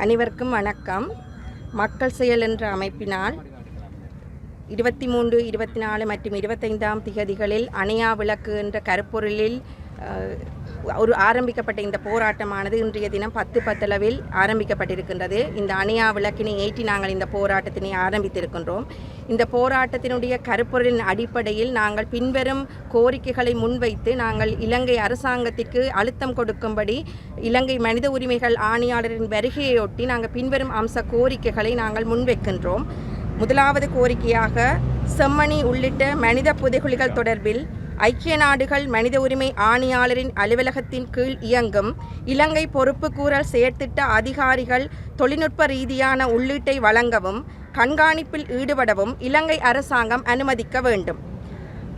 அனைவருக்கும் வணக்கம். மக்கள் செயல் என்ற அமைப்பினால் இருபத்தி மூன்று இருபத்தி நாலு மற்றும் இருபத்தைந்தாம் திகதிகளில் அணையா விளக்கு என்ற கருப்பொருளில் ஒரு ஆரம்பிக்கப்பட்ட இந்த போராட்டமானது இன்றைய தினம் பத்து பத்தளவில் ஆரம்பிக்கப்பட்டிருக்கின்றது. இந்த அணையா விளக்கினை ஏற்றி நாங்கள் இந்த போராட்டத்தினை ஆரம்பித்திருக்கின்றோம். இந்த போராட்டத்தினுடைய கருப்பொருளின் அடிப்படையில் நாங்கள் பின்வரும் கோரிக்கைகளை முன்வைத்து நாங்கள் இலங்கை அரசாங்கத்திற்கு அழுத்தம் கொடுக்கும்படி இலங்கை மனித உரிமைகள் ஆணையாளரின் வருகையொட்டி நாங்கள் பின்வரும் அம்ச கோரிக்கைகளை நாங்கள் முன்வைக்கின்றோம். முதலாவது கோரிக்கையாக செம்மணி உள்ளிட்ட மனித புதைகுழிகள் தொடர்பில் ஐக்கிய நாடுகள் மனித உரிமை ஆணையாளரின் அலுவலகத்தின் கீழ் இயங்கும் இலங்கை பொறுப்புக்கூறல் செயற்திட்ட அதிகாரிகள் தொழில்நுட்ப ரீதியான உள்ளீட்டை வழங்கவும் கண்காணிப்பில் ஈடுபடவும் இலங்கை அரசாங்கம் அனுமதிக்க வேண்டும்.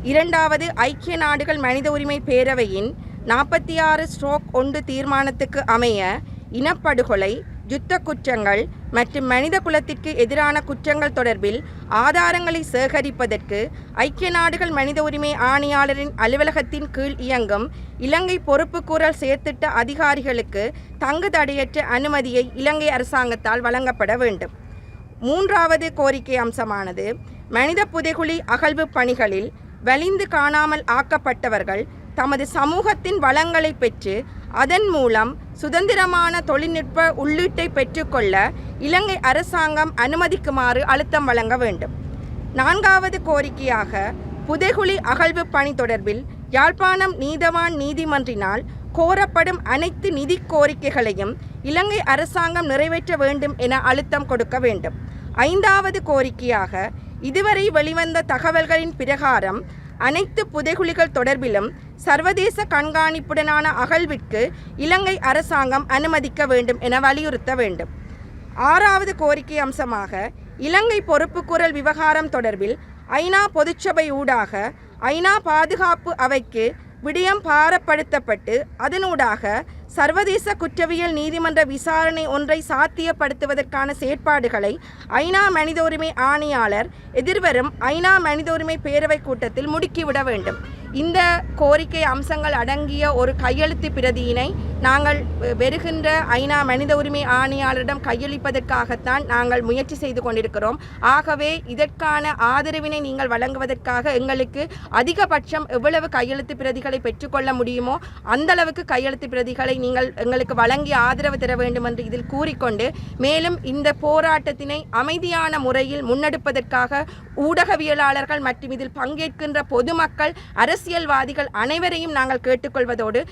இரண்டாவது ஐக்கிய நாடுகள் மனித உரிமை பேரவையின் நாற்பத்தி ஆறு ஸ்ட்ரோக் ஒன்று தீர்மானத்துக்கு அமைய இனப்படுகொலை யுத்த குற்றங்கள் மற்றும் மனித குலத்திற்கு எதிரான குற்றங்கள் தொடர்பில் ஆதாரங்களை சேகரிப்பதற்கு ஐக்கிய நாடுகள் மனித உரிமை ஆணையாளரின் அலுவலகத்தின் கீழ் இயங்கும் இலங்கை பொறுப்புக்கூறல் செயற்திட்ட அதிகாரிகளுக்கு தங்கு தடையற்ற அனுமதியை இலங்கை அரசாங்கத்தால் வழங்கப்பட வேண்டும். மூன்றாவது கோரிக்கை அம்சமானது மனித புதைகுழி அகழ்வு பணிகளில் வலிந்து காணாமல் ஆக்கப்பட்டவர்கள் தமது சமூகத்தின் வளங்களை பெற்று அதன் மூலம் சுதந்திரமான தொழில்நுட்ப உள்ளீட்டை பெற்றுக்கொள்ள இலங்கை அரசாங்கம் அனுமதிக்குமாறு அழுத்தம் வழங்க வேண்டும். நான்காவது கோரிக்கையாக புதைகுழி அகழ்வு பணி தொடர்பில் யாழ்ப்பாணம் நீதவான் நீதிமன்றினால் கோரப்படும் அனைத்து நிதி கோரிக்கைகளையும் இலங்கை அரசாங்கம் நிறைவேற்ற வேண்டும் என அழுத்தம் கொடுக்க வேண்டும். ஐந்தாவது கோரிக்கையாக இதுவரை வெளிவந்த தகவல்களின் பிரகாரம் அனைத்து புதைகுழிகள் தொடர்பிலும் சர்வதேச கண்காணிப்புடனான அகழ்விற்கு இலங்கை அரசாங்கம் அனுமதிக்க வேண்டும் என வலியுறுத்த வேண்டும். ஆறாவது கோரிக்கை அம்சமாக இலங்கை பொறுப்புக்குரல் விவகாரம் தொடர்பில் ஐநா பொதுச்சபை ஊடாக ஐநா பாதுகாப்பு அவைக்கு விடயம் பாரப்படுத்தப்பட்டு அதனூடாக சர்வதேச குற்றவியல் நீதிமன்ற விசாரணை ஒன்றை சாத்தியப்படுத்துவதற்கான செயற்பாடுகளை ஐநா மனித உரிமை ஆணையாளர் எதிர்வரும் ஐநா மனித உரிமை பேரவை கூட்டத்தில் முடுக்கிவிட வேண்டும். இந்த கோரிக்கை அம்சங்கள் அடங்கிய ஒரு கையெழுத்து பிரதியினை நாங்கள் வெறுகின்ற ஐநா மனித உரிமை ஆணையாளரிடம் கையளிப்பதற்காகத்தான் நாங்கள் முயற்சி செய்து கொண்டிருக்கிறோம். ஆகவே இதற்கான ஆதரவினை நீங்கள் வழங்குவதற்காக எங்களுக்கு அதிகபட்சம் எவ்வளவு கையெழுத்து பிரதிகளை பெற்றுக்கொள்ள முடியுமோ அந்த அளவுக்கு கையெழுத்து பிரதிகளை நீங்கள் எங்களுக்கு வழங்கி ஆதரவு தர வேண்டும் என்று இதில் கூறிக்கொண்டு மேலும் இந்த போராட்டத்தினை அமைதியான முறையில் முன்னெடுப்பதற்காக ஊடகவியலாளர்கள் மற்றும் இதில் பங்கேற்கின்ற பொதுமக்கள் அரசியல்வாதிகள் அனைவரையும் நாங்கள் கேட்டுக்கொள்வதோடு